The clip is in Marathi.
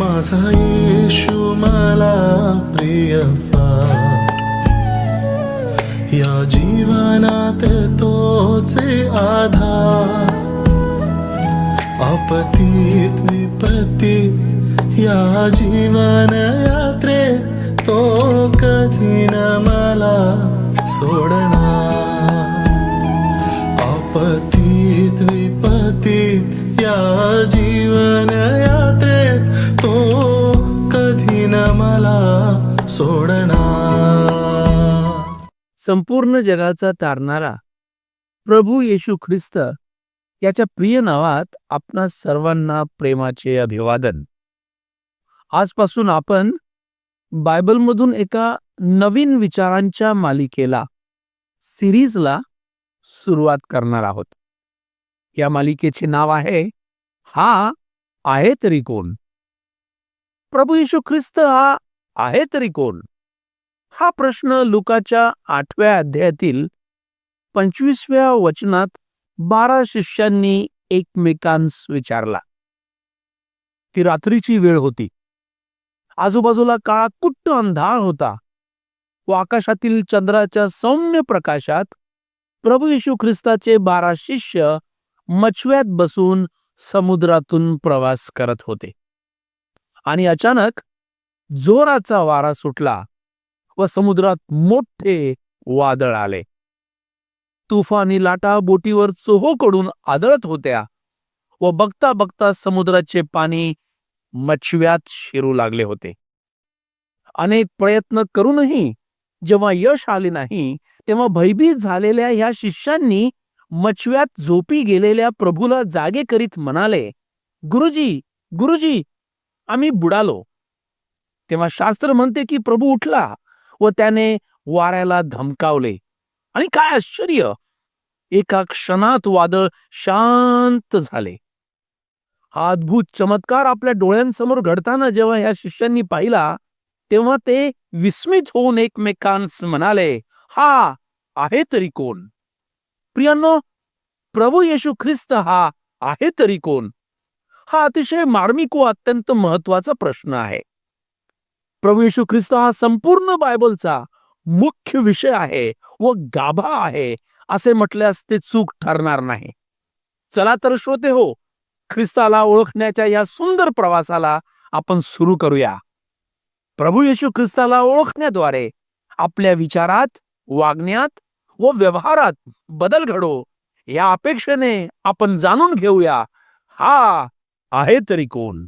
माझा येशू मला प्रिय या जीवनात तोचे आधार. आपतीत विपत्तीत या जीवन यात्रे तो कधी न मला सोडणार. सोडणार. संपूर्ण जगाचा तारणारा प्रभू येशू ख्रिस्त याच्या प्रिय नावात आपणा सर्वांना प्रेमाचे अभिवादन. आजपासून आपण बायबलमधून एका नवीन विचारांच्या मालिकेला सिरीजला सुरुवात करणार आहोत. या मालिकेचे नाव आहे हा आहे तरी कोण? प्रभू येशू ख्रिस्त हा आहे तरी कोण? हा प्रश्न लुकाच्या आठव्या अध्यायातील पंचवीसव्या वचनात बारा शिष्यांनी एकमेकांस विचारला. ती रात्रीची वेळ होती. आजूबाजूला काळा कुट्ट अंधार होता. व आकाशातील चंद्राच्या सौम्य प्रकाशात प्रभू येशू ख्रिस्ताचे बारा शिष्य मछव्यात बसून समुद्रातून प्रवास करत होते. आणि अचानक जोराचा वारा सुटला व समुद्रात मोठे वादळ आले. तुफानी लाटा बोटीवर चोहोकडून आदळत होत्या व बघता बघता समुद्राचे पाणी मछव्यात शिरू लागले होते. अनेक प्रयत्न करूनही जेव्हा यश आले नाही तेव्हा भयभीत झालेल्या ह्या शिष्यांनी मछव्यात झोपी गेलेल्या प्रभूला जागे करीत म्हणाले गुरुजी गुरुजी आम्ही बुडालो. तेव्हा शास्त्र म्हणते की प्रभू उठला व त्याने वाऱ्याला धमकावले. आणि काय आश्चर्य! एका क्षणात वादळ शांत झाले. हा अद्भुत चमत्कार आपल्या डोळ्यांसमोर घडताना जेव्हा या शिष्यांनी पाहिला तेव्हा ते विस्मित होऊन एकमेकांस म्हणाले हा आहे तरी कोण? प्रियांनो प्रभू येशू ख्रिस्त हा आहे तरी कोण? हा अतिशय मार्मिक व अत्यंत महत्त्वाचा प्रश्न आहे. प्रभू येशू ख्रिस्त हा संपूर्ण बायबलचा मुख्य विषय आहे व गाभा आहे असे म्हटल्यास ते चूक ठरणार नाही. चला तर श्रोते हो ख्रिस्ताला ओळखण्याच्या या सुंदर प्रवासाला आपण सुरू करूया. प्रभू येशू ख्रिस्ताला ओळखण्याद्वारे आपल्या विचारात वागण्यात व व्यवहारात बदल घडो या अपेक्षेने आपण जाणून घेऊया हा आहे तरी कोण?